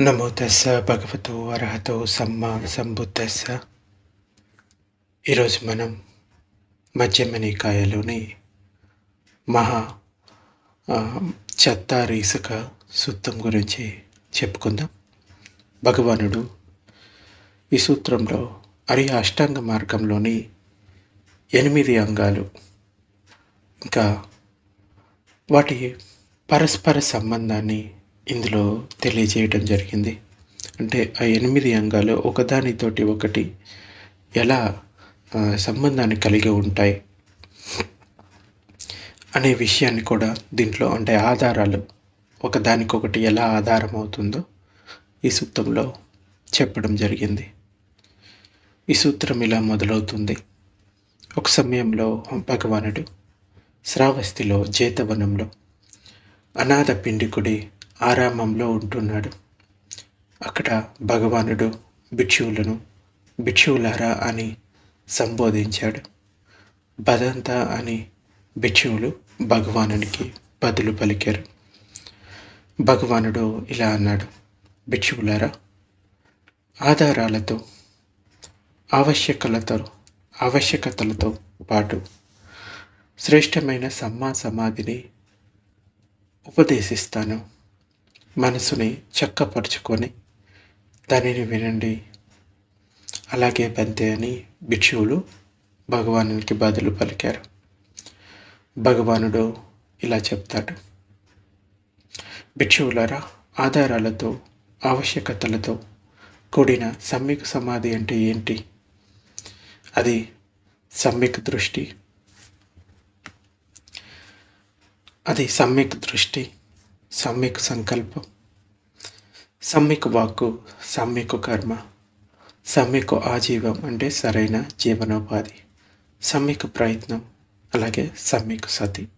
నమో తస్స భగవతో అర్హతో సమ్మా సంబుద్ధస్స ఈరోజు మనం మధ్యమనికాయలోని మహా చత్తారీసుక చెత్తారి సూత్రం గురించి చెప్పుకుందాం. భగవానుడు ఈ సూత్రంలో అరి అష్టాంగ మార్గంలోని ఎనిమిది అంగాలు ఇంకా వాటి పరస్పర సంబంధాన్ని ఇందులో తెలియజేయటం జరిగింది. అంటే ఆ ఎనిమిది అంగాలు ఒకదానితోటి ఒకటి ఎలా సంబంధాన్ని కలిగి ఉంటాయి అనే విషయాన్ని కూడా దీంట్లో అంటే ఆధారాలు ఒకదానికొకటి ఎలా ఆధారం అవుతుందో ఈ సూత్రంలో చెప్పడం జరిగింది. ఈ సూత్రం ఇలా మొదలవుతుంది. ఒక సమయంలో భగవానుడు శ్రావస్తిలో జేతవనంలో అనాథ పిండికుడి ఆరామంలో ఉంటున్నాడు. అక్కడ భగవానుడు భిక్షువులను భిక్షువులారా అని సంబోధించాడు. భదంత అని భిక్షువులు భగవానునికి బదులు పలికారు. భగవానుడు ఇలా అన్నాడు భిక్షువులారా ఆధారాలతో ఆవశ్యకలతో ఆవశ్యకతలతో పాటు శ్రేష్టమైన సమ్మా సమాధిని ఉపదేశిస్తాను. మనసుని చక్కపరుచుకొని దానిని వినండి. అలాగే బంతే అని భిక్షువులు భగవానునికి బదులు పలికారు. భగవానుడు ఇలా చెప్తాడు. భిక్షువులారా ఆధారాలతో ఆవశ్యకతలతో కూడిన సమ్యక్ సమాధి అంటే ఏంటి? అది సమ్యక్ దృష్టి. అది సమ్యక్ దృష్టి. సమ్యక్ సంకల్పం సమ్యక్ వాక్కు సమ్యక్ కర్మ సమ్యక్ ఆజీవం అంటే సరైన జీవనోపాధి సమ్యక్ ప్రయత్నం అలాగే సమ్యక్ సతి.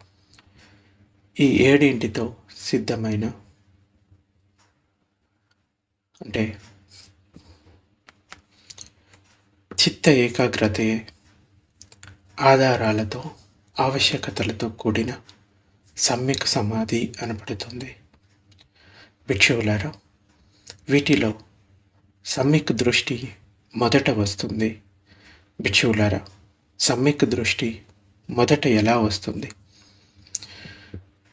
ఈ ఏడింటితో సిద్ధమైన అంటే చిత్త ఏకాగ్రతయే ఆధారాలతో ఆవశ్యకతలతో కూడిన సమ్యక్ సమాధి అనబడుతుంది. భిక్షువులారా వీటిలో సమ్యక్ దృష్టి మొదట వస్తుంది. భిక్షువులారా సమ్యక్ దృష్టి మొదట ఎలా వస్తుంది?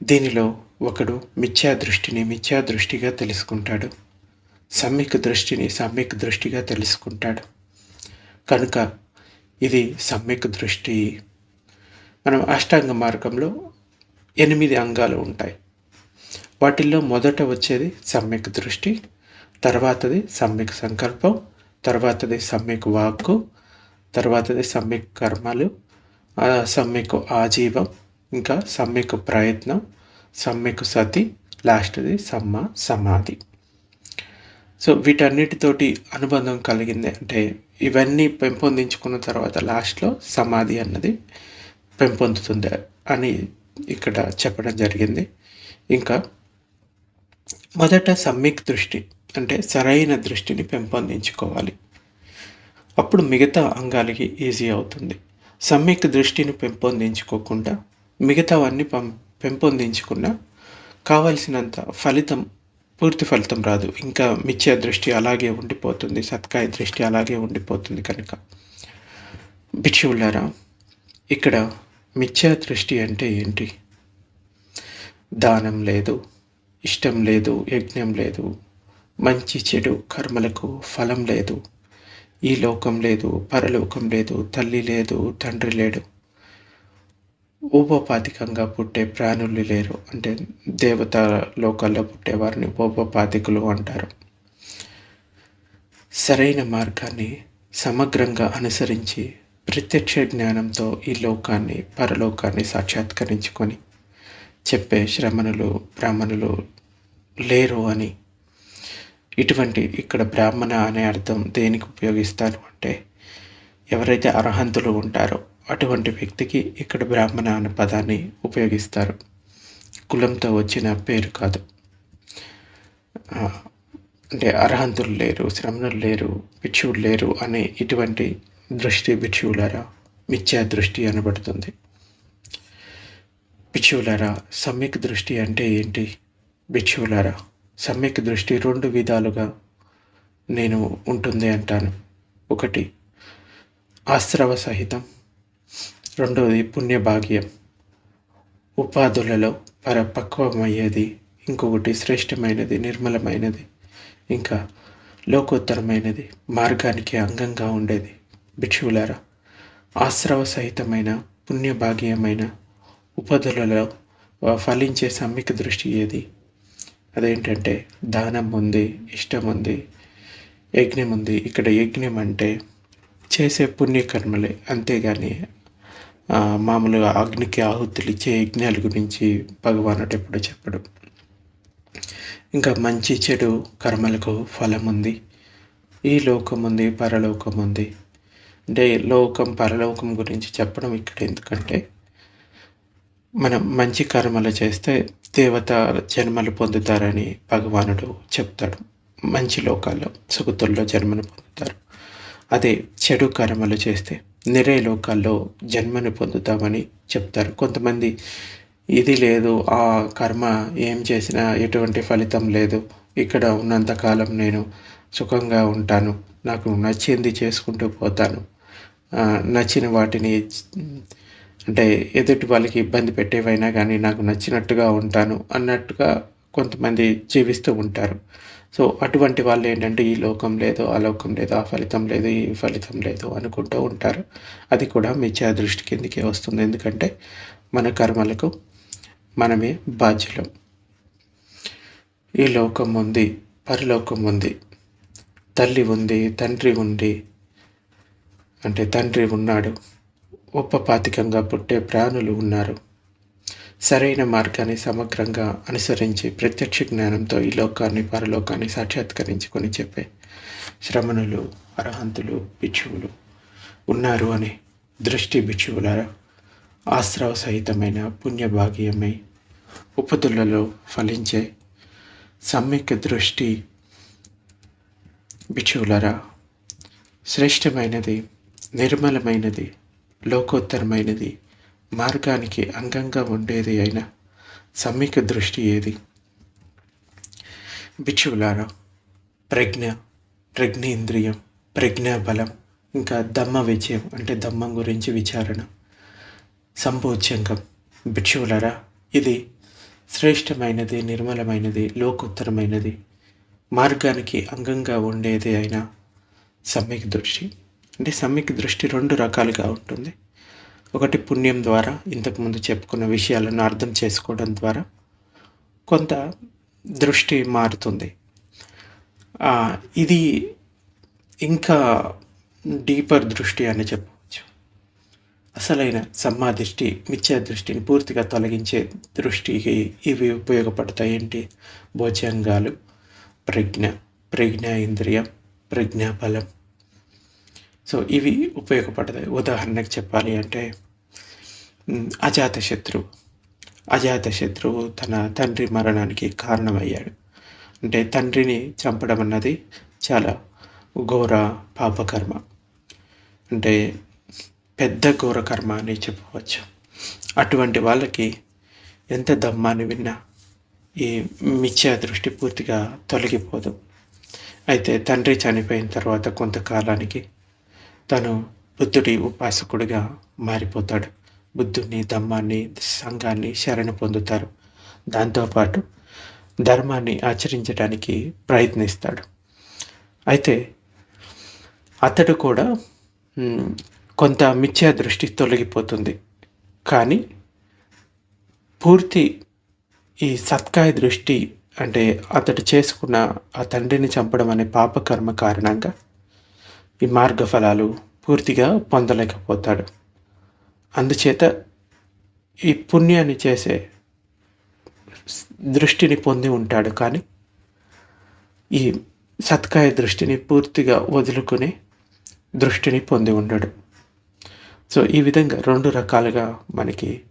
దీనిలో ఒకడు మిథ్యా దృష్టిని మిథ్యా దృష్టిగా తెలుసుకుంటాడు. సమ్యక్ దృష్టిని సమ్యక్ దృష్టిగా తెలుసుకుంటాడు. కనుక ఇది సమ్యక్ దృష్టి. మనం అష్టాంగ మార్గంలో ఎనిమిది అంగాలు ఉంటాయి. వాటిల్లో మొదట వచ్చేది సమ్యక్ దృష్టి తర్వాతది సమ్యక్ సంకల్పం తర్వాతది సమ్యక్ వాక్కు తర్వాతది సమ్యక్ కర్మలు సమ్యక్ ఆజీవం ఇంకా సమ్యక్ ప్రయత్నం సమ్యక్ సతి లాస్ట్ది సమ్మ సమాధి. సో వీటన్నిటితోటి అనుబంధం కలిగింది అంటే ఇవన్నీ పెంపొందించుకున్న తర్వాత లాస్ట్లో సమాధి అన్నది పెంపొందుతుంది అని ఇక్కడ చెప్పడం జరిగింది. ఇంకా మొదట సమ్యక్ దృష్టి అంటే సరైన దృష్టిని పెంపొందించుకోవాలి. అప్పుడు మిగతా అంగాలకి ఈజీ అవుతుంది. సమ్యక్ దృష్టిని పెంపొందించుకోకుండా మిగతావన్నీ పం పెంపొందించుకున్నా కావలసినంత ఫలితం పూర్తి ఫలితం రాదు. ఇంకా మిథ్యా దృష్టి అలాగే ఉండిపోతుంది సత్కాయ దృష్టి అలాగే ఉండిపోతుంది కనుక. భిక్షువులారా ఇక్కడ మిథ్యా దృష్టి అంటే ఏంటి? దానం లేదు ఇష్టం లేదు యజ్ఞం లేదు మంచి చెడు కర్మలకు ఫలం లేదు ఈ లోకం లేదు పరలోకం లేదు తల్లి లేదు తండ్రి లేడు. ఉపపాతికంగా పుట్టే ప్రాణులు లేరు అంటే దేవత లోకాల్లో పుట్టే వారిని అంటారు. సరైన మార్గాన్ని సమగ్రంగా అనుసరించి ప్రత్యక్ష జ్ఞానంతో ఈ లోకాన్ని పరలోకాన్ని సాక్షాత్కరించుకొని చెప్పే శ్రమణులు బ్రాహ్మణులు లేరు అని. ఇటువంటి ఇక్కడ బ్రాహ్మణ అనే అర్థం దేనికి ఉపయోగిస్తారు అంటే ఎవరైతే అర్హంతులు ఉంటారో అటువంటి వ్యక్తికి ఇక్కడ బ్రాహ్మణ అనే పదాన్ని ఉపయోగిస్తారు. కులంతో వచ్చిన పేరు కాదు. అంటే అర్హంతులు లేరు శ్రమణులు లేరు పిచ్చుడు లేరు అనే ఇటువంటి దృష్టి భిక్షువులారా మిథ్యా దృష్టి అనబడుతుంది. భిక్షువులారా సమ్యక్ దృష్టి అంటే ఏంటి? భిక్షువులారా సమ్యక్ దృష్టి రెండు విధాలుగా నేను ఉంటుంది అంటాను. ఒకటి ఆశ్రవ సహితం. రెండవది పుణ్యభాగ్యం ఉపాధులలో పరపక్వమయ్యేది. ఇంకొకటి శ్రేష్టమైనది నిర్మలమైనది. ఇంకా లోకోత్తరమైనది మార్గానికి అంగంగా ఉండేది. భిక్షువులారా ఆశ్రవ సహితమైన పుణ్యభాగ్యమైన ఉపధులలో ఫలించే సమ్మిక దృష్టి ఏది? అదేంటంటే దానం ఉంది ఇష్టం ఉంది యజ్ఞం ఉంది ఇక్కడ యజ్ఞం అంటే చేసే పుణ్యకర్మలే. అంతేగాని మామూలుగా అగ్నికి ఆహుతులు ఇచ్చే యజ్ఞాల గురించి భగవాన్ ఎప్పుడు చెప్పడు. ఇంకా మంచి చెడు కర్మలకు ఫలం ఉంది ఈ లోకం ఉంది పరలోకం ఉంది అంటే లోకం పరలోకం గురించి చెప్పడం ఇక్కడ ఎందుకంటే మనం మంచి కర్మలు చేస్తే దేవత జన్మలు పొందుతారని భగవానుడు చెప్తాడు. మంచి లోకాల్లో సుగతుల్లో జన్మను పొందుతారు. అదే చెడు కర్మలు చేస్తే నిరే లోకాల్లో జన్మను పొందుతామని చెప్తారు. కొంతమంది ఇది లేదు ఆ కర్మ ఏం చేసినా ఎటువంటి ఫలితం లేదు. ఇక్కడ ఉన్నంతకాలం నేను సుఖంగా ఉంటాను. నాకు నచ్చింది చేసుకుంటూ పోతాను. నచ్చిన వాటిని అంటే ఎదుటి వాళ్ళకి ఇబ్బంది పెట్టేవైనా కానీ నాకు నచ్చినట్టుగా ఉంటాను అన్నట్టుగా కొంతమంది జీవిస్తూ ఉంటారు. సో అటువంటి వాళ్ళు ఏంటంటే ఈ లోకం లేదు ఆ లోకం లేదు ఆ ఫలితం లేదు ఈ ఫలితం లేదు అనుకుంటూ ఉంటారు. అది కూడా మిథ్యా దృష్టి కిందకే వస్తుంది. ఎందుకంటే మన కర్మలకు మనమే బాధ్యులం. ఈ లోకం ఉంది పరలోకం ఉంది తల్లి ఉంది తండ్రి ఉంది అంటే తండ్రి ఉన్నాడు. ఉపపాతికంగా పుట్టే ప్రాణులు ఉన్నారు. సరైన మార్గాన్ని సమగ్రంగా అనుసరించి ప్రత్యక్ష జ్ఞానంతో ఈ లోకాన్ని పరలోకాన్ని సాక్షాత్కరించుకొని చెప్పే శ్రమణులు అర్హంతులు భిక్షువులు ఉన్నారు అని దృష్టి భిక్షువుల ఆశ్రవ సహితమైన పుణ్యభాగ్యమై ఉపతులలో ఫలించే సమ్యక్ దృష్టి బిచువులరా శ్రేష్టమైనది నిర్మలమైనది లోకోత్తరమైనది మార్గానికి అంగంగా ఉండేది అయిన సమ్మిక దృష్టి ఏది? బిచువులారా ప్రజ్ఞ ప్రజ్ఞేంద్రియం ప్రజ్ఞాబలం ఇంకా దమ్మ విజయం అంటే దమ్మం గురించి విచారణ. సంభోజ్యంగం భిక్షువులరా ఇది శ్రేష్టమైనది నిర్మలమైనది లోకోత్తరమైనది మార్గానికి అంగంగా ఉండేది అయిన సమ్యక్ దృష్టి. అంటే సమ్యక్ దృష్టి రెండు రకాలుగా ఉంటుంది. ఒకటి పుణ్యం ద్వారా ఇంతకుముందు చెప్పుకున్న విషయాలను అర్థం చేసుకోవడం ద్వారా కొంత దృష్టి మారుతుంది. ఇది ఇంకా డీపర్ దృష్టి అని చెప్పవచ్చు. అసలైన సమాధిష్టి మిథ్యా దృష్టిని పూర్తిగా తొలగించే దృష్టికి ఇవి ఉపయోగపడతాయి. ఏంటి? భోజంగాలు ప్రజ్ఞ ప్రజ్ఞా ఇంద్రియం ప్రజ్ఞాబలం. సో ఇవి ఉపయోగపడతాయి. ఉదాహరణకు చెప్పాలి అంటే అజాతశత్రువు అజాతశత్రువు తన తండ్రి మరణానికి కారణమయ్యాడు. అంటే తండ్రిని చంపడం అన్నది చాలా ఘోర పాపకర్మ. అంటే పెద్ద ఘోరకర్మ అని చెప్పవచ్చు. అటువంటి వాళ్ళకి ఎంత దమ్మాన్ని విన్నా ఈ మిథ్యా దృష్టి పూర్తిగా తొలగిపోదు. అయితే తండ్రి చనిపోయిన తర్వాత కొంతకాలానికి తను బుద్ధుడి ఉపాసకుడిగా మారిపోతాడు. బుద్ధుని దమ్మాన్ని సంఘాన్ని శరణ పొందుతారు. దాంతోపాటు ధర్మాన్ని ఆచరించడానికి ప్రయత్నిస్తాడు. అయితే అతడు కూడా కొంత మిథ్యా దృష్టి తొలగిపోతుంది. కానీ పూర్తి ఈ సత్కాయ దృష్టి అంటే అతడు చేసుకున్న ఆ తండ్రిని చంపడం అనే పాపకర్మ కారణంగా ఈ మార్గ ఫలాలు పూర్తిగా పొందలేకపోతాడు. అందుచేత ఈ పుణ్యాన్ని చేసే దృష్టిని పొంది ఉంటాడు కానీ ఈ సత్కాయ దృష్టిని పూర్తిగా వదులుకునే దృష్టిని పొంది ఉండడు. సో ఈ విధంగా రెండు రకాలుగా మనకి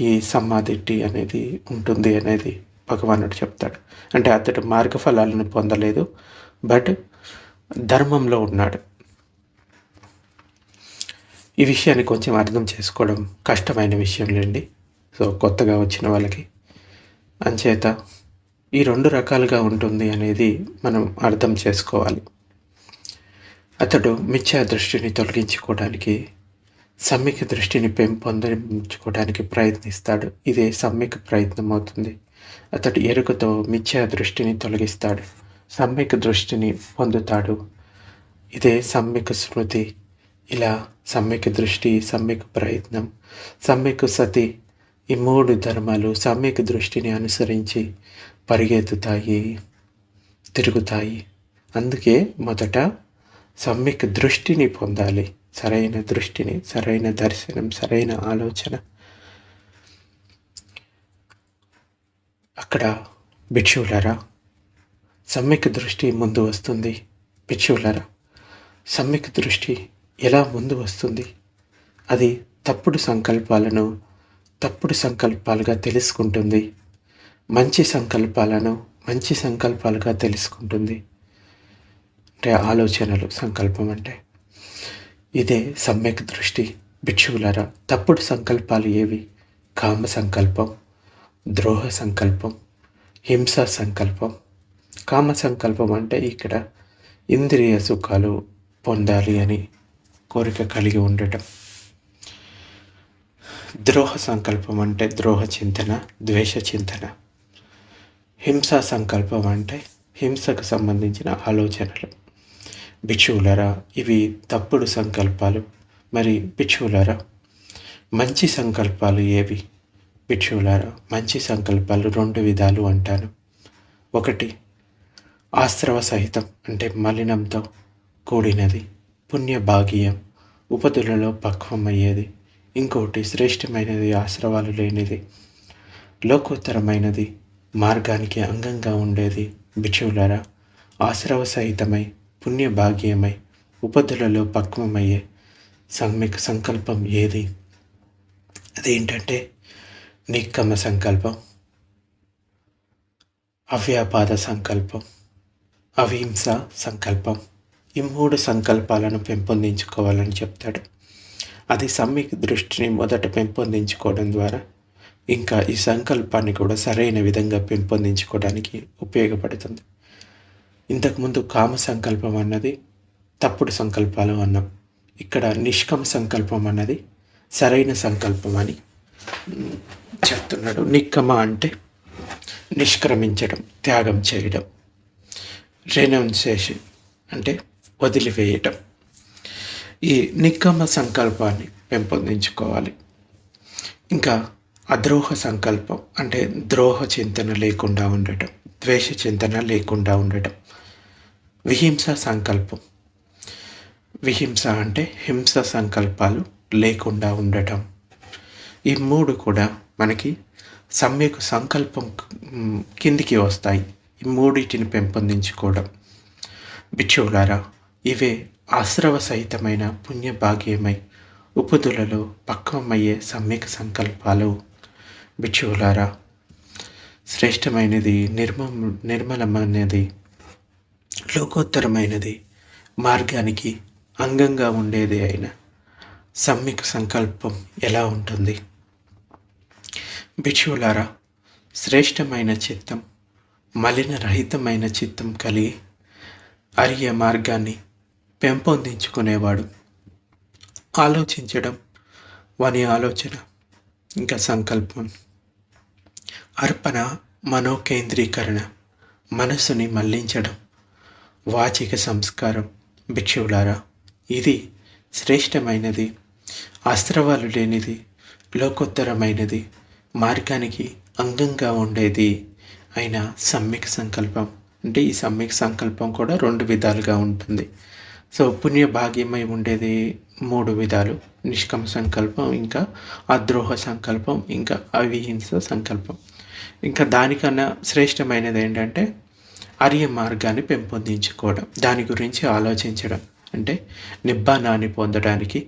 ఈ సమాధిట్టి అనేది ఉంటుంది అనేది భగవానుడు చెప్తాడు. అంటే అతడు మార్గఫలాలను పొందలేదు బట్ ధర్మంలో ఉన్నాడు. ఈ విషయాన్ని కొంచెం అర్థం చేసుకోవడం కష్టమైన విషయం లేండి. సో కొత్తగా వచ్చిన వాళ్ళకి. అంచేత ఈ రెండు రకాలుగా ఉంటుంది అనేది మనం అర్థం చేసుకోవాలి. అతడు మిథ్యా దృష్టిని తొలగించుకోవడానికి సమ్మిక దృష్టిని పెంపొందించుకోవడానికి ప్రయత్నిస్తాడు. ఇదే సమ్మిక ప్రయత్నం అవుతుంది. అతడు ఎరుకతో మిథ్యా దృష్టిని తొలగిస్తాడు. సమ్యక్ దృష్టిని పొందుతాడు. ఇదే సమ్యక్ స్మృతి. ఇలా సమ్యక్ దృష్టి సమ్యక్ ప్రయత్నం సమ్యక్ సతి ఈ మూడు ధర్మాలు సమ్యక్ దృష్టిని అనుసరించి పరిగెత్తుతాయి తిరుగుతాయి. అందుకే మొదట సమ్యక్ దృష్టిని పొందాలి. సరైన దృష్టిని సరైన దర్శనం సరైన ఆలోచన. అక్కడ భిక్షువులరా సమ్యక్ దృష్టి ముందు వస్తుంది భిక్షువులరా సమ్యక్ దృష్టి ఎలా ముందు వస్తుంది? అది తప్పుడు సంకల్పాలను తప్పుడు సంకల్పాలుగా తెలుసుకుంటుంది. మంచి సంకల్పాలను మంచి సంకల్పాలుగా తెలుసుకుంటుంది. అంటే ఆలోచనలు సంకల్పం అంటే. ఇదే సమ్యక్ దృష్టి భిక్షువులరా తప్పుడు సంకల్పాలు ఏవి? కామ సంకల్పం ద్రోహ సంకల్పం హింస సంకల్పం కామ సంకల్పం అంటే ఇక్కడ ఇంద్రియ సుఖాలు పొందాలి అని కోరిక కలిగి ఉండటం. ద్రోహ సంకల్పం అంటే ద్రోహ చింతన ద్వేష చింతన. హింసా సంకల్పం అంటే హింసకు సంబంధించిన ఆలోచనలు. భిక్షువులరా ఇవి తప్పుడు సంకల్పాలు. మరి భిక్షువులరా మంచి సంకల్పాలు ఏవి? భిక్షువులారా మంచి సంకల్పాలు రెండు విధాలు అంటాను. ఒకటి ఆశ్రవ సహితం అంటే మలినంతో కూడినది. పుణ్యభాగీయం ఉపదులలో ఉపతులలో పక్వమయ్యేది. ఇంకోటి శ్రేష్టమైనది ఆశ్రవాలు లేనిది. లోకోత్తరమైనది మార్గానికి అంగంగా ఉండేది. బిచువులరా ఆశ్రవ సహితమై పుణ్యభాగ్యమై ఉపదులలో పక్వమయ్యే సమ్యక్ సంకల్పం ఏది? అదేంటంటే నిక్కమ సంకల్పం అవ్యాపాద సంకల్పం. అహింస సంకల్పం. ఈ మూడు సంకల్పాలను పెంపొందించుకోవాలని చెప్తాడు. అది సమ్మిక దృష్టిని మొదట పెంపొందించుకోవడం ద్వారా ఇంకా ఈ సంకల్పాన్ని కూడా సరైన విధంగా పెంపొందించుకోవడానికి ఉపయోగపడుతుంది. ఇంతకుముందు కామ సంకల్పం అన్నది తప్పుడు సంకల్పాలు అన్నాం. ఇక్కడ నిష్కమ సంకల్పం అన్నది సరైన సంకల్పం అని చెప్తున్నాడు. నిక్కమ అంటే నిష్క్రమించడం త్యాగం చేయడం. రెనౌన్సేషన్ అంటే వదిలివేయటం ఈ నిక్కమ సంకల్పాన్ని పెంపొందించుకోవాలి. ఇంకా అద్రోహ సంకల్పం అంటే ద్రోహ చింతన లేకుండా ఉండటం ద్వేష చింతన లేకుండా ఉండటం. విహింస సంకల్పం. విహింస అంటే హింస సంకల్పాలు లేకుండా ఉండటం. ఈ మూడు కూడా మనకి సమ్యక్ సంకల్పం కిందికి వస్తాయి. ఈ మూడింటిని పెంపొందించుకోవడం. బిచ్చువులారా ఇవే ఆశ్రవ సహితమైన పుణ్యభాగ్యమై ఉపదులలో పక్వమయ్యే సమ్యక సంకల్పాలు. బిచ్చువులారా శ్రేష్టమైనది నిర్మ నిర్మలమైనది లోకోత్తరమైనది మార్గానికి అంగంగా ఉండేది అయిన సమ్యక సంకల్పం ఎలా ఉంటుంది? భిక్షువులారా శ్రేష్టమైన చిత్తం మలినరహితమైన చిత్తం కలిగి అరిగే మార్గాన్ని పెంపొందించుకునేవాడు. ఆలోచించడం వాని ఆలోచన ఇంకా సంకల్పం. అర్పణ మనోకేంద్రీకరణ మనసుని మళ్ళించడం వాచిక సంస్కారం. భిక్షువులారా ఇది శ్రేష్టమైనది అస్త్రవాలు లేనిది లోకోత్తరమైనది మార్గానికి అంగంగా ఉండేది. అయిన సమ్యక్ సంకల్పం. అంటే ఈ సమ్యక్ సంకల్పం కూడా రెండు విధాలుగా ఉంటుంది. సో పుణ్య భాగ్యమై ఉండేది మూడు విధాలు. నిష్కమ సంకల్పం ఇంకా అద్రోహ సంకల్పం ఇంకా అవిహింస సంకల్పం. ఇంకా దానికన్నా శ్రేష్టమైనది ఏంటంటే అర్య మార్గాన్ని పెంపొందించుకోవడం దాని గురించి ఆలోచించడం. అంటే నిబ్బానాన్ని పొందడానికి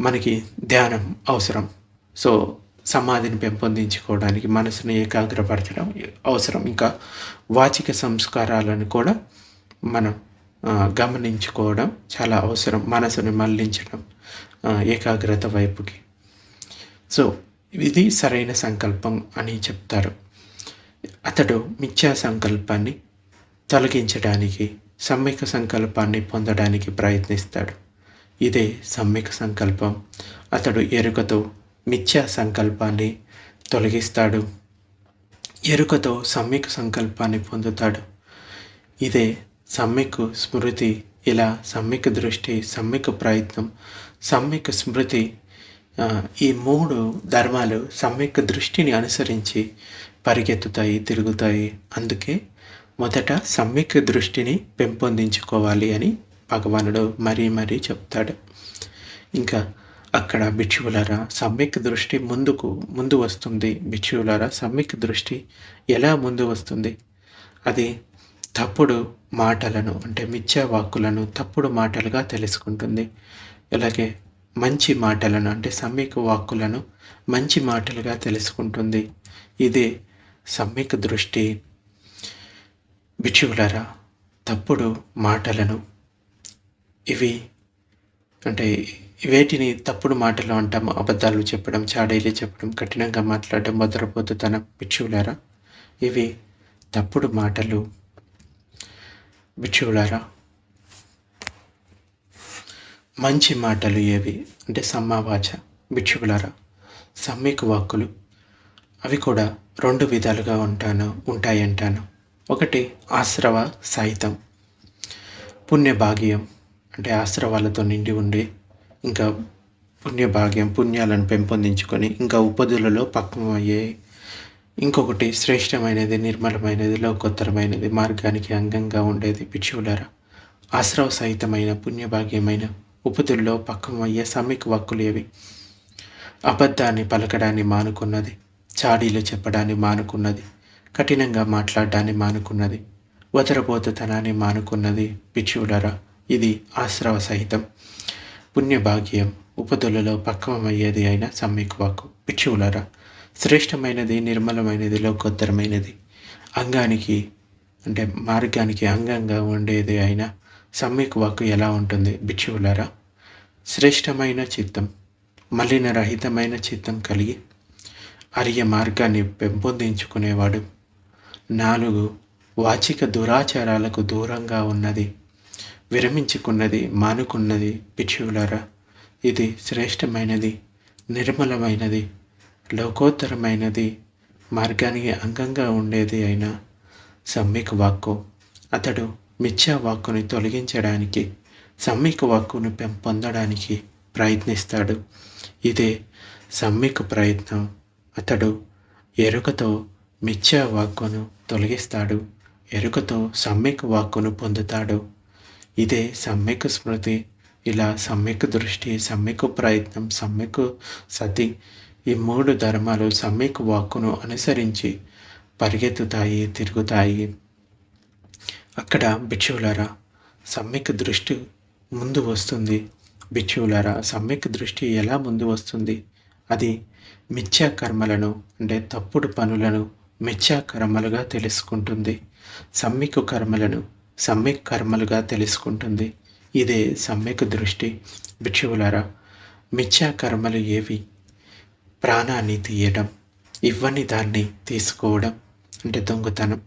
మనకి ధ్యానం అవసరం. సో సమాధిని పెంపొందించుకోవడానికి మనసును ఏకాగ్రపరచడం అవసరం. ఇంకా వాచిక సంస్కారాలను కూడా మనం గమనించుకోవడం చాలా అవసరం. మనసుని మళ్ళించడం ఏకాగ్రత వైపుకి. సో ఇది సరైన సంకల్పం అని చెప్తారు. అతడు మిథ్యా సంకల్పాన్ని తొలగించడానికి సమ్మిక సంకల్పాన్ని పొందడానికి ప్రయత్నిస్తాడు. ఇదే సమ్మిక సంకల్పం. అతడు ఎరుకతో మిథ్యా సంకల్పాన్ని తొలగిస్తాడు. ఎరుకతో సమ్మిక సంకల్పాన్ని పొందుతాడు. ఇదే సమ్మిక స్మృతి ఇలా సమ్మిక దృష్టి సమ్మిక ప్రయత్నం సమ్మిక స్మృతి ఈ మూడు ధర్మాలు సమ్మిక దృష్టిని అనుసరించి పరిగెత్తుతాయి తిరుగుతాయి. అందుకే మొదట సమ్మిక దృష్టిని పెంపొందించుకోవాలి అని భగవానుడు మరీ మరీ చెప్తాడు. ఇంకా అక్కడ భిక్షువులారా సమ్యక్ దృష్టి ముందుకు ముందు వస్తుంది. భిక్షువులారా సమ్యక్ దృష్టి ఎలా ముందు వస్తుంది? అది తప్పుడు మాటలను అంటే మిథ్యా వాక్కులను తప్పుడు మాటలుగా తెలుసుకుంటుంది. అలాగే మంచి మాటలను అంటే సమ్యక్ వాక్కులను మంచి మాటలుగా తెలుసుకుంటుంది. ఇదే సమ్యక్ దృష్టి. భిక్షువులారా తప్పుడు మాటలను ఇవి అంటే వేటిని తప్పుడు మాటలు అంటాము అబద్ధాలు చెప్పడం చాడీలు చెప్పడం కఠినంగా మాట్లాడడం భద్రపోతుతనం బిచ్చువులారా ఇవి తప్పుడు మాటలు. భిక్షువులారా మంచి మాటలు ఏవి? అంటే సమ్మావాచ భిక్షువులారా సమ్మిక వాక్కులు. అవి కూడా రెండు విధాలుగా ఉంటాను ఉంటాయంటాను. ఒకటి ఆశ్రవ సాహితం పుణ్యభాగ్యం అంటే ఆశ్రవాలతో నిండి ఉండే ఇంకా పుణ్యభాగ్యం పుణ్యాలను పెంపొందించుకొని ఇంకా ఉపదులలో పక్వమయ్యే ఇంకొకటి శ్రేష్టమైనది నిర్మలమైనది లోకోత్తరమైనది మార్గానికి అంగంగా ఉండేది పిచ్చువులరా. ఆశ్రవ సహితమైన పుణ్యభాగ్యమైన ఉపతుల్లో పక్వం అయ్యే సమ్మిక ఏవి? అబద్ధాన్ని పలకడాన్ని మానుకున్నది చాడీలు చెప్పడాన్ని మానుకున్నది కఠినంగా మాట్లాడడాన్ని మానుకున్నది వదరబోతుతనాన్ని మానుకున్నది పిచ్చువులరా. ఇది ఆశ్రవ సహితం పుణ్యభాగ్యం ఉపదులలో పక్వమయ్యేది అయిన సమ్మిక్ వాక్కు శ్రేష్టమైనది నిర్మలమైనది లోకోత్తరమైనది. అంగానికి అంటే మార్గానికి అంగంగా ఉండేది అయిన సమ్మిక్ వాక్కు ఎలా ఉంటుంది? బిచ్చువులరా శ్రేష్టమైన చిత్తం మలిన రహితమైన చిత్తం కలిగి అరియ మార్గాన్ని పెంపొందించుకునేవాడు. నాలుగు వాచిక దురాచారాలకు దూరంగా ఉన్నది. విరమించుకున్నది మానుకున్నది పిచ్చువులారా ఇది శ్రేష్టమైనది నిర్మలమైనది లోకోత్తరమైనది మార్గానికి అంగంగా ఉండేది అయిన సమ్మిక వాక్కు. అతడు మిథ్యా వాక్కుని తొలగించడానికి సమ్మిక వాక్కును పెంపొందడానికి ప్రయత్నిస్తాడు. ఇదే సమ్మిక ప్రయత్నం. అతడు ఎరుకతో మిథ్యా వాక్కును తొలగిస్తాడు. ఎరుకతో సమ్మిక వాక్కును పొందుతాడు. ఇదే సమ్యక్ స్మృతి. ఇలా సమ్యక్ దృష్టి సమ్యక్ ప్రయత్నం సమ్యక్ సతి ఈ మూడు ధర్మాలు సమ్యక్ వాక్కును అనుసరించి పరిగెత్తుతాయి తిరుగుతాయి. అక్కడ భిక్షువులారా సమ్యక్ దృష్టి ముందు వస్తుంది. భిక్షువులారా సమ్యక్ దృష్టి ఎలా ముందు వస్తుంది? అది మిథ్యా కర్మలను అంటే తప్పుడు పనులను మిథ్యా కర్మలుగా తెలుసుకుంటుంది. సమ్మిక కర్మలను సమ్యక్ కర్మలుగా తెలుసుకుంటుంది. ఇదే సమ్యక్ దృష్టి. భిక్షువులారా మిథ్యా కర్మలు ఏవి? ప్రాణాన్ని తీయడం ఇవ్వని దాన్ని తీసుకోవడం అంటే దొంగతనం.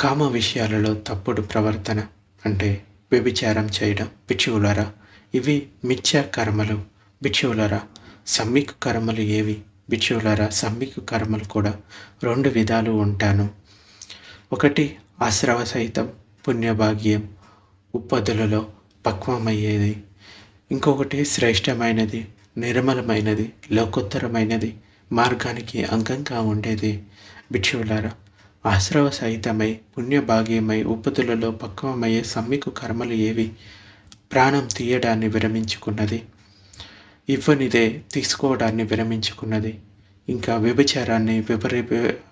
కామ విషయాలలో తప్పుడు ప్రవర్తన అంటే వ్యభిచారం చేయడం. భిక్షువులారా ఇవి మిథ్యా కర్మలు. భిక్షువులారా సమ్మిక్ కర్మలు ఏవి? భిక్షువులారా సమ్మిక్ కర్మలు కూడా రెండు విధాలు ఉంటాను. ఒకటి ఆశ్రవ సహితం పుణ్యభాగ్యం ఉప్పదులలో పక్వమయ్యేది. ఇంకొకటి శ్రేష్టమైనది నిర్మలమైనది లోకోత్తరమైనది మార్గానికి అంగంగా ఉండేది. భిక్షువులారా ఆశ్రవ సహితమై పుణ్యభాగ్యమై ఉపతులలో పక్వమయ్యే సమ్మికు కర్మలు ఏవి? ప్రాణం తీయడాన్ని విరమించుకున్నది. ఇవ్వనిదే తీసుకోవడాన్ని విరమించుకున్నది. ఇంకా వ్యభిచారాన్ని విపరీ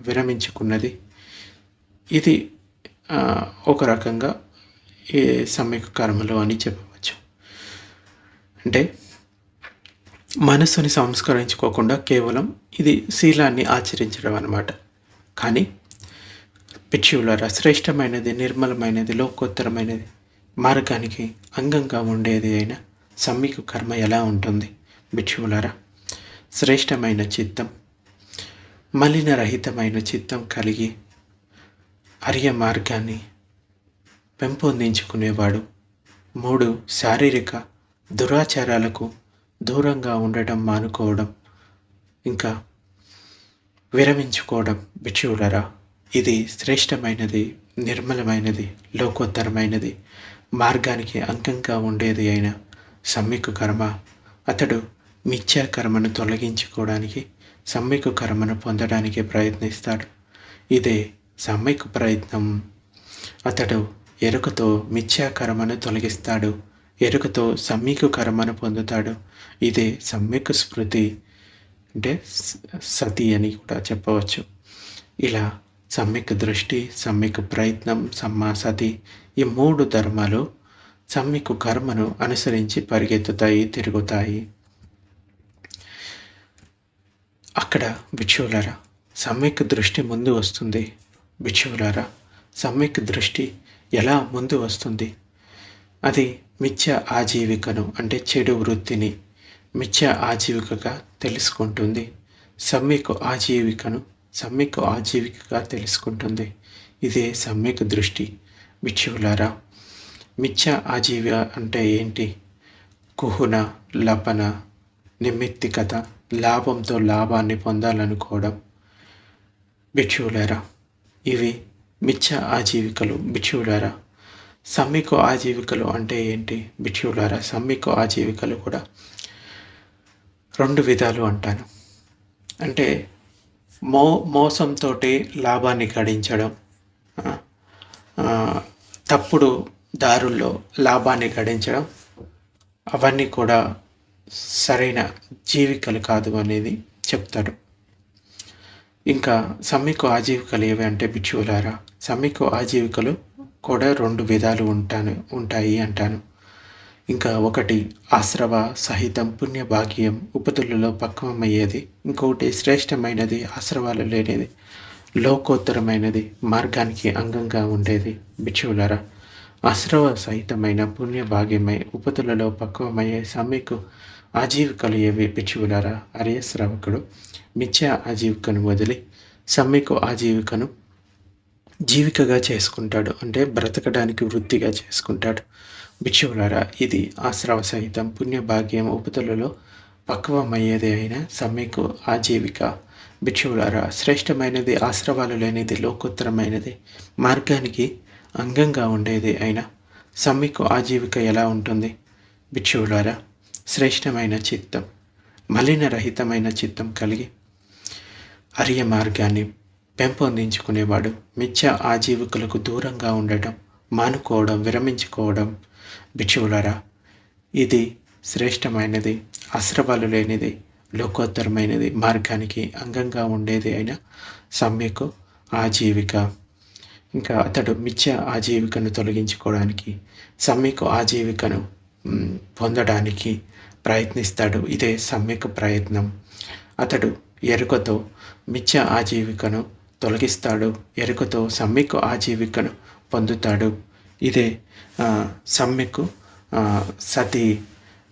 విరమించుకున్నది. ఇది ఒక రకంగా ఏ సమ్యక్ కర్మలు అని చెప్పవచ్చు. అంటే మనస్సుని సంస్కరించుకోకుండా కేవలం ఇది శీలాన్ని ఆచరించడం అన్నమాట. కానీ పిచ్చివులర శ్రేష్టమైనది నిర్మలమైనది లోకోత్తరమైనది మార్గానికి అంగంగా ఉండేది అయిన సమ్మిక కర్మ ఎలా ఉంటుంది భిక్షువులారా శ్రేష్టమైన చిత్తం మలినరహితమైన చిత్తం కలిగి అరియ మార్గాన్ని పెంపొందించుకునేవాడు. మూడు శారీరక దురాచారాలకు దూరంగా ఉండటం మానుకోవడం. ఇంకా విరమించుకోవడం. బిచ్చువులరా ఇది శ్రేష్టమైనది నిర్మలమైనది లోకోత్తరమైనది. మార్గానికి అంకంగా ఉండేది అయిన సమ్మికు కర్మ. అతడు మిథ్యా కర్మను తొలగించుకోవడానికి సమ్మికు కర్మను పొందడానికి ప్రయత్నిస్తాడు. ఇదే సమ్మెకు ప్రయత్నం. అతడు ఎరుకతో మిథ్యా కర్మను తొలగిస్తాడు. ఎరుకతో సమ్మికు కర్మను పొందుతాడు. ఇదే సమ్యక్ స్మృతి. అంటే సతి అని కూడా చెప్పవచ్చు. ఇలా సమ్యక్ దృష్టి సమ్యక్ ప్రయత్నం సమ్మా సతి ఈ మూడు ధర్మాలు సమ్యకు కర్మను అనుసరించి పరిగెత్తుతాయి తిరుగుతాయి. అక్కడ బిక్షువులారా సమ్యక్ దృష్టి ముందు వస్తుంది. బిక్షువులారా సమ్యక్ దృష్టి ఎలా ముందు వస్తుంది? అది మిథ్య ఆజీవికను అంటే చెడు వృత్తిని మిథ్య ఆజీవికగా తెలుసుకుంటుంది. సమ్యకు ఆజీవికను సమ్యకు ఆజీవికగా తెలుసుకుంటుంది. ఇదే సమ్యక్ దృష్టి. బిక్షువులారా మిథ్య ఆజీవిక అంటే ఏంటి? కుహున లపన నిమిత్తికత లాభంతో లాభాన్ని పొందాలనుకోవడం. భిక్షువులారా ఇవి మిథ్య ఆజీవికలు. భిక్షువులారా సమ్మికు ఆజీవికలు అంటే ఏంటి? భిక్షువులారా సమ్మికు ఆజీవికలు కూడా రెండు విధాలు అంటాను. అంటే మో మోసంతో లాభాన్ని గడించడం. తప్పుడు దారుల్లో లాభాన్ని గడించడం. అవన్నీ కూడా సరైన జీవికలు కాదు అనేది చెప్తారు. ఇంకా సమ్మికు ఆజీవికలు ఏవి అంటే బిక్షువులారా సమ్మికు ఆజీవికలు కూడా రెండు విధాలు ఉంటాను ఉంటాయి అంటాను. ఇంకా ఒకటి ఆశ్రవ సహితం పుణ్య భాగ్యం ఉపతులలో పక్వమయ్యేది. ఇంకొకటి శ్రేష్టమైనది ఆశ్రవాలు లేనిది లోకోత్తరమైనది మార్గానికి అంగంగా ఉండేది. బిక్షువులారా ఆశ్రవ సహితమైన పుణ్య భాగ్యమై ఉపతులలో పక్వమయ్యే సమ్మెకు ఆజీవికలు ఏవి అరే శ్రావకుడు మిథ్యా ఆజీవికను వదిలి సమ్మెకు ఆజీవికను జీవికగా చేసుకుంటాడు. అంటే బ్రతకడానికి వృత్తిగా చేసుకుంటాడు. భిక్షువులారా ఇది ఆశ్రవ సహితం పుణ్యభాగ్యం ఉపతులలో పక్వమయ్యేది అయిన సమ్మెకు ఆజీవిక. భిక్షువులారా శ్రేష్టమైనది ఆశ్రవాలు లేనిది లోకోత్తరమైనది మార్గానికి అంగంగా ఉండేది అయినా సమ్మెకు ఆజీవిక ఎలా ఉంటుంది? భిక్షువులారా శ్రేష్టమైన చిత్తం మలినరహితమైన చిత్తం కలిగి అరియ మార్గాన్ని పెంపొందించుకునేవాడు. మిథ్య ఆజీవికులకు దూరంగా ఉండటం మానుకోవడం విరమించుకోవడం భిక్షువులరా ఇది శ్రేష్టమైనది అశ్రవాలు లేనిది లోకోత్తరమైనది మార్గానికి అంగంగా ఉండేది అయిన సమ్యకు ఆజీవిక. ఇంకా అతడు మిథ్య ఆజీవికను తొలగించుకోవడానికి సమ్యకు ఆజీవికను పొందడానికి ప్రయత్నిస్తాడు. ఇదే సమ్యక్ ప్రయత్నం. అతడు ఎరుకతో మిథ్య ఆజీవికను తొలగిస్తాడు. ఎరుకతో సమ్యక్ ఆజీవికను పొందుతాడు. ఇదే సమ్యక్ సతి.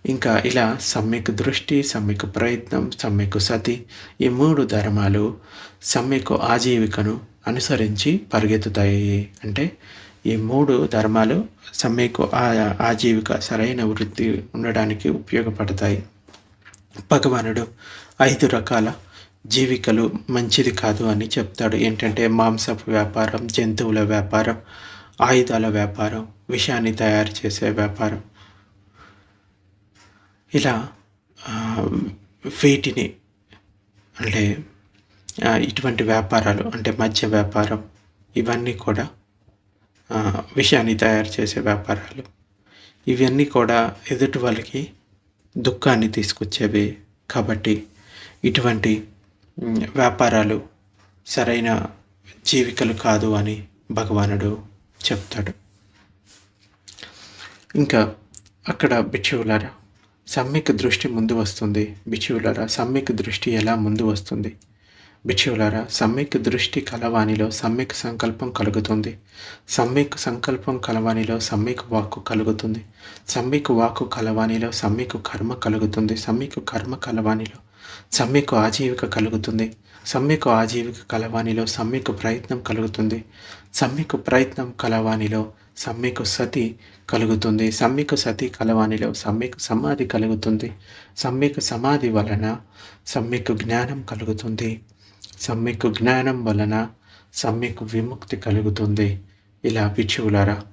ఇంకా ఇలా సమ్యక్ దృష్టి సమ్యక్ ప్రయత్నం సమ్యకు సతి ఈ మూడు ధర్మాలు సమ్యకు ఆజీవికను అనుసరించి పరిగెత్తుతాయి. అంటే ఈ మూడు ధర్మాలు సమ్మెకు ఆజీవిక సరైన వృత్తి ఉండడానికి ఉపయోగపడతాయి. భగవానుడు ఐదు రకాల జీవికలు మంచిది కాదు అని చెప్తాడు. ఏంటంటే మాంసపు వ్యాపారం జంతువుల వ్యాపారం ఆయుధాల వ్యాపారం విషయాన్ని తయారు చేసే వ్యాపారం. ఇలా వీటిని అంటే ఇటువంటి వ్యాపారాలు అంటే మధ్య వ్యాపారం ఇవన్నీ కూడా విషయాన్ని తయారు చేసే వ్యాపారాలు. ఇవన్నీ కూడా ఎదుటి వాళ్ళకి దుఃఖాన్ని తీసుకొచ్చేవి కాబట్టి ఇటువంటి వ్యాపారాలు సరైన జీవికలు కాదు అని భగవానుడు చెప్తాడు. ఇంకా అక్కడ బిక్షువులారా సమ్యక్ దృష్టి ముందు వస్తుంది. బిక్షువులారా సమ్యక్ దృష్టి ఎలా ముందు వస్తుంది? బిచ్చువులారా సమ్యక్ దృష్టి కలవానిలో సమ్యక్ సంకల్పం కలుగుతుంది. సమ్యక్ సంకల్పం కలవానిలో సమ్యక్ వాక్కు కలుగుతుంది. సమ్యక్ వాక్కు కలవానిలో సమ్యక్ కర్మ కలుగుతుంది. సమ్యక్ కర్మ కలవానిలో సమ్యకు ఆజీవిక కలుగుతుంది. సమ్యకు ఆజీవిక కలవానిలో సమ్యకు ప్రయత్నం కలుగుతుంది. సమ్యకు ప్రయత్నం కలవానిలో సమ్మెకు సతి కలుగుతుంది. సమ్యకు సతి కలవానిలో సమ్మెకు సమాధి కలుగుతుంది. సమ్యకు సమాధి వలన సమ్యకు జ్ఞానం కలుగుతుంది. సమ్మెకు జ్ఞానం వలన సమ్మెకు విముక్తి కలుగుతుంది. ఇలా పిచ్చువులారా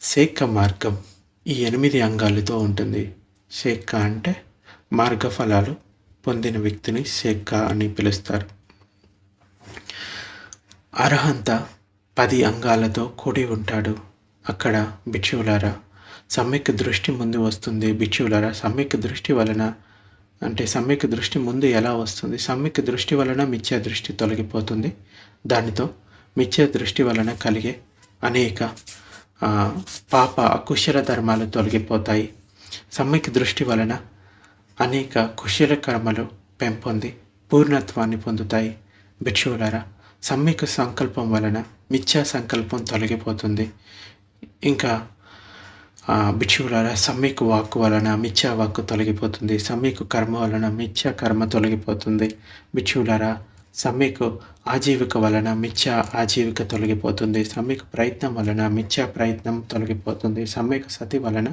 శేఖ మార్గం ఈ ఎనిమిది అంగాలతో ఉంటుంది. శేఖ అంటే మార్గఫలాలు పొందిన వ్యక్తిని శేఖ అని పిలుస్తారు. అర్హంత పది అంగాలతో కూడి ఉంటాడు. అక్కడ భిక్షువులారా సమ్మెకు దృష్టి ముందు వస్తుంది భిక్షువులారా సమ్యక్ దృష్టి వలన అంటే సమ్యక్ దృష్టి ముందు ఎలా వస్తుంది? సమ్యక్ దృష్టి వలన మిథ్యా దృష్టి తొలగిపోతుంది. దానితో మిథ్యా దృష్టి వలన కలిగే అనేక పాప అకుశల ధర్మాలు తొలగిపోతాయి. సమ్యక్ దృష్టి వలన అనేక కుశల కర్మలు పెంపొంది పూర్ణత్వాన్ని పొందుతాయి. భిక్షువులారా సమ్యక్ సంకల్పం వలన మిథ్యా సంకల్పం తొలగిపోతుంది. ఇంకా భిక్షువులారా సమ్యక్ వాక్కు వలన మిథ్యా వాక్కు తొలగిపోతుంది. సమ్యక్ కర్మ వలన మిథ్యా కర్మ తొలగిపోతుంది. భిక్షువులారా సమ్యక్ ఆజీవిక వలన మిథ్యా ఆజీవిక తొలగిపోతుంది. సమ్యక్ ప్రయత్నం వలన మిథ్యా ప్రయత్నం తొలగిపోతుంది. సమ్యక్ సతి వలన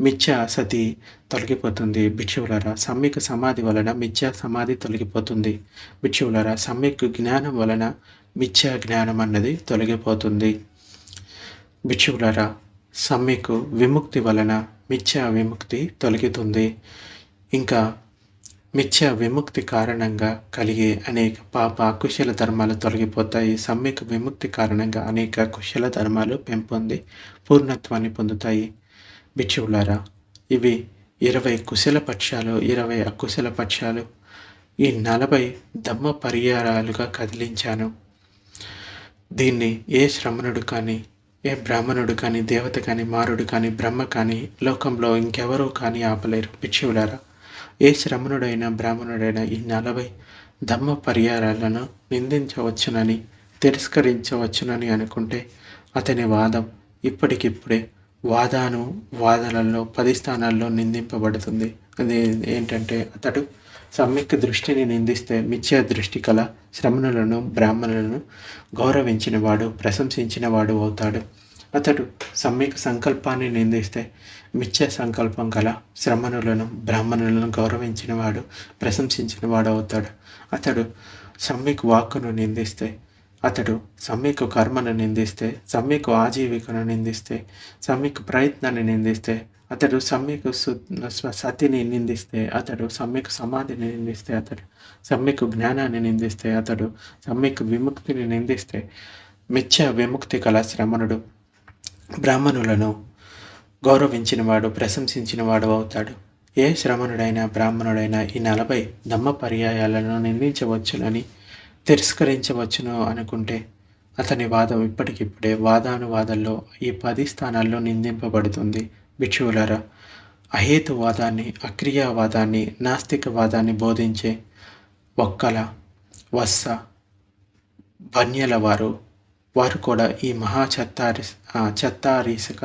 మిథ్యా సతి తొలగిపోతుంది. భిక్షువులారా సమ్యక్ సమాధి వలన మిథ్యా సమాధి తొలగిపోతుంది. బిక్షువులరా సమ్యక్ జ్ఞానం వలన మిథ్యా జ్ఞానం అన్నది తొలగిపోతుంది. బిక్షువులరా సమ్మెకు విముక్తి వలన మిథ్యా విముక్తి తొలగుతుంది. ఇంకా మిథ్యా విముక్తి కారణంగా కలిగే అనేక పాప కుశల ధర్మాలు తొలగిపోతాయి. సమ్యక్ విముక్తి కారణంగా అనేక కుశల ధర్మాలు పెంపొంది పూర్ణత్వాన్ని పొందుతాయి. బిచ్చువులారా ఇవి ఇరవై కుశల పక్షాలు ఇరవై అకుశల పక్షాలు ఈ నలభై దమ్మ పరిహారాలుగా కదిలించాను. దీన్ని ఏ శ్రమణుడు కానీ ఏ బ్రాహ్మణుడు కానీ దేవత కానీ మారుడు కానీ బ్రహ్మ కానీ లోకంలో ఇంకెవరూ కానీ ఆపలేరు. పిచ్చివులారా ఏ శ్రమణుడైనా బ్రాహ్మణుడైనా ఈ నలభై ధమ్మ పరిహారాలను నిందించవచ్చునని తిరస్కరించవచ్చునని అనుకుంటే అతని వాదం ఇప్పటికిప్పుడే వాదాను వాదనల్లో పది స్థానాల్లో నిందింపబడుతుంది. అది ఏంటంటే అతడు సమ్యక్ దృష్టిని నిందిస్తే మిథ్యా దృష్టి కల శ్రమణులను బ్రాహ్మణులను గౌరవించినవాడు ప్రశంసించినవాడు ప్రశంసించిన వాడు అవుతాడు. అతడు సమ్యక్ సంకల్పాన్ని నిందిస్తే మిథ్యా సంకల్పం కల శ్రమణులను బ్రాహ్మణులను గౌరవించినవాడు ప్రశంసించినవాడు ప్రశంసించిన వాడు అవుతాడు. అతడు సమ్యక్ వాక్కును నిందిస్తే అతడు సమ్యక్ కర్మను నిందిస్తే సమ్యక్ ఆజీవికను నిందిస్తే సమ్యక్ ప్రయత్నాన్ని నిందిస్తే అతడు సమ్యక్ సతిని నిందిస్తే అతడు సమ్యక్ సమాధిని నిందిస్తే అతడు సమ్యక్ జ్ఞానాన్ని నిందిస్తే అతడు సమ్యక్ విముక్తిని నిందిస్తే మిథ్య విముక్తి కల శ్రమణుడు. బ్రాహ్మణులను గౌరవించినవాడు ప్రశంసించినవాడు అవుతాడు. ఏ శ్రమణుడైనా బ్రాహ్మణుడైనా ఈ నలభై దమ్మ పర్యాయాలను నిందించవచ్చునని తిరస్కరించవచ్చును అనుకుంటే అతని వాదం ఇప్పటికిప్పుడే వాదానువాదాల్లో ఈ పది స్థానాల్లో నిందింపబడుతుంది. భిక్షువులారా అహేతువాదాన్ని అక్రియావాదాన్ని నాస్తికవాదాన్ని బోధించే ఒక్కల వస్స బన్యల వారు వారు కూడా ఈ మహా చెత్తారి ఆ, చెత్తారీసక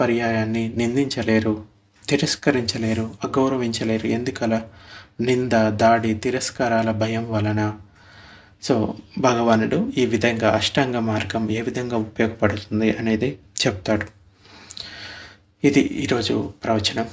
పర్యాయాన్ని నిందించలేరు తిరస్కరించలేరు అగౌరవించలేరు. ఎందుకలా? నింద దాడి తిరస్కారాల భయం వలన. సో భగవానుడు ఈ విధంగా అష్టాంగ మార్గం ఏ విధంగా ఉపయోగపడుతుంది అనేది చెప్తాడు. ఇది ఈరోజు ప్రవచనం.